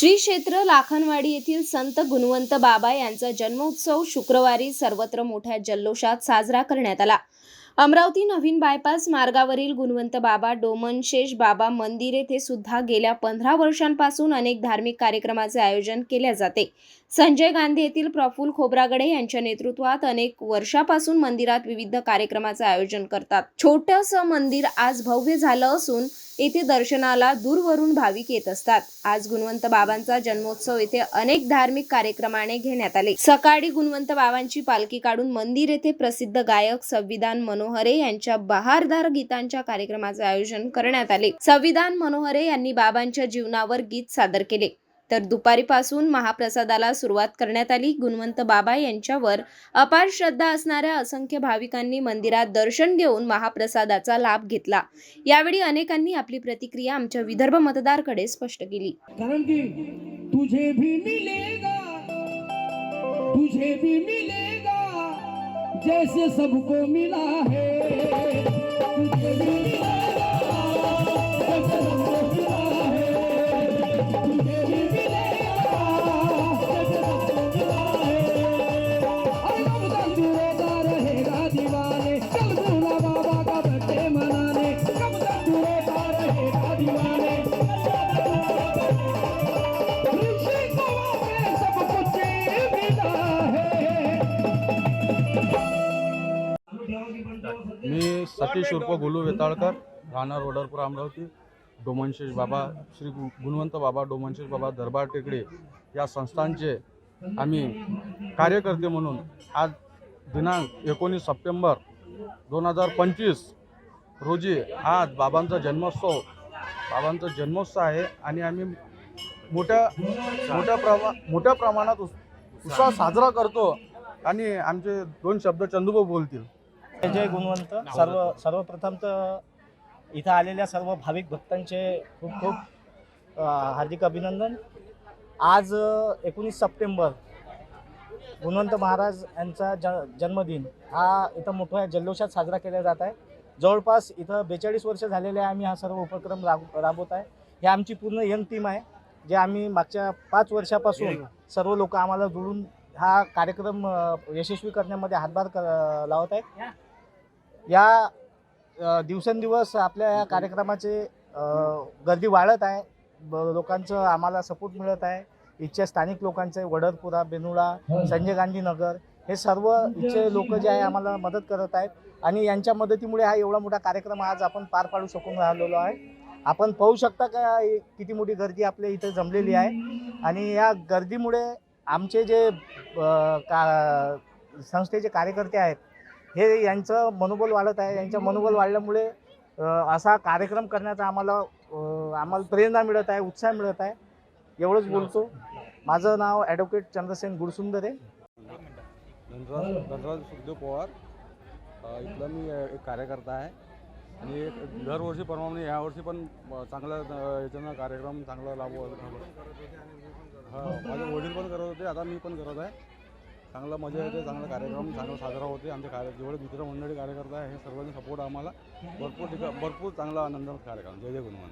श्री क्षेत्र लाखनवाडी येथील संत गुणवंत बाबा यांचा जन्मोत्सव शुक्रवारी सर्वत्र मोठ्या जल्लोषात साजरा करण्यात आला. अमरावती नवीन बायपास मार्गावरील गुणवंत बाबा डोमनशेष बाबा मंदिर येथे सुद्धा गेल्या पंधरा वर्षांपासून अनेक धार्मिक कार्यक्रमाचे आयोजन केले जाते. संजय गांधी येथील प्रफुल्ल खोब्रागडे यांच्या नेतृत्वात अनेक वर्षापासून मंदिरात विविध कार्यक्रमाचे आयोजन करतात. छोटंसं मंदिर आज भव्य झालं असून येथे दर्शनाला दूरवरून भाविक येत असतात. आज गुणवंत बाबांचा जन्मोत्सव येथे अनेक धार्मिक कार्यक्रमाने घेण्यात आले. सकाळी गुणवंत बाबांची पालखी काढून मंदिर येथे प्रसिद्ध गायक संविधान मनोहरे यांच्या बहारदार गीतांच्या कार्यक्रमाचे आयोजन करण्यात आले. संविधान मनोहरे यांनी बाबांच्या जीवनावर गीत सादर केले. तर दुपारीपासून महाप्रसादाला सुरुवात करण्यात आली. गुणवंत बाबा यांच्यावर अपार श्रद्धा असणाऱ्या असंख्य भाविकांनी मंदिरात दर्शन घेऊन महाप्रसादाचा लाभ घेतला. यावेळी अनेकांनी आपली प्रतिक्रिया आमच्या विदर्भ मतदारकडे स्पष्ट केली. कारण की तुझे भी मिलेगा तुझे भी मिलेगा. जैसे सबको मिला है। तुझे मिला मी सतीश उर्फ गुलू वेताळकर राहणार वडरपूर अमरावती. डोमनशेष बाबा श्री गुणवंत बाबा डोमनशेष बाबा दरबार टेकडे या संस्थांचे आम्ही कार्यकर्ते म्हणून आज दिनांक एकोणीस सप्टेंबर दोन हजार पंचवीस रोजी आज बाबांचा जन्मोत्सव बाबांचा जन्मोत्सव आहे आणि आम्ही मोठ्या मोठ्या प्रमा मोठ्या प्रमाणात उत्साह साजरा करतो आणि आमचे दोन शब्द चंदूभाऊ बोलतील. जय गुणवंत. सर्व सर्वप्रथम तर इथं आलेल्या सर्व भाविक भक्तांचे खूप खूप हार्दिक अभिनंदन. आज एकोणीस सप्टेंबर गुणवंत महाराज यांचा ज जन्मदिन हा इथं मोठ्या जल्लोषात साजरा केला जात आहे. जवळपास इथं बेचाळीस वर्ष झालेले आहे आम्ही हा सर्व उपक्रम राब राबवत आहे. हे आमची पूर्ण यंग टीम आहे जे आम्ही मागच्या पाच वर्षापासून सर्व लोक आम्हाला जुळून हा कार्यक्रम यशस्वी करण्यामध्ये हातभार क लावत आहेत. या दिवसेंदिवस आपल्या या कार्यक्रमाचे गर्दी वाढत आहे. ब- लोकांचं आम्हाला सपोर्ट मिळत आहे. इथच्या स्थानिक लोकांचे वडरपुरा बेनुळा संजय गांधी नगर हे सर्व इथचे लोक जे आहे आम्हाला मदत करत आहेत. आणि यांच्या मदतीमुळे हा एवढा मोठा कार्यक्रम आज आपण पार पाडू शकून राहिलेलो आहे. आपण पाहू शकता का किती मोठी गर्दी आपल्या इथे जमलेली आहे. आणि या गर्दीमुळे आमचे जे का संस्थेचे कार्यकर्ते आहेत हे यांचं मनोबल वाढत आहे. यांचं मनोबल वाढल्यामुळे असा कार्यक्रम करण्याचा आम्हाला आम्हाला प्रेरणा मिळत आहे उत्साह मिळत आहे. एवढंच बोलतो. माझं नाव ॲडव्होकेट चंद्रसेन गुडसुंदरे धनराज धनराज सुखदेव पवार. इथला मी एक कार्यकर्ता आहे. आणि दरवर्षी दरवर्षीप्रमाणे यावर्षी पण चांगला याच्यानं कार्यक्रम चांगला लाभ माझे वडील पण करत होते आता मी पण करत आहे. चांगला मजा येते चांगला कार्यक्रम चांगला साजरा होते. आमचे कार्य जेवढे मित्रमंडळी कार्यकर्ता आहे हे सर्वांनी सपोर्ट आम्हाला. भरपूर ठिकाण भरपूर चांगला आनंद कार्यक्रम. जय जय गुणवान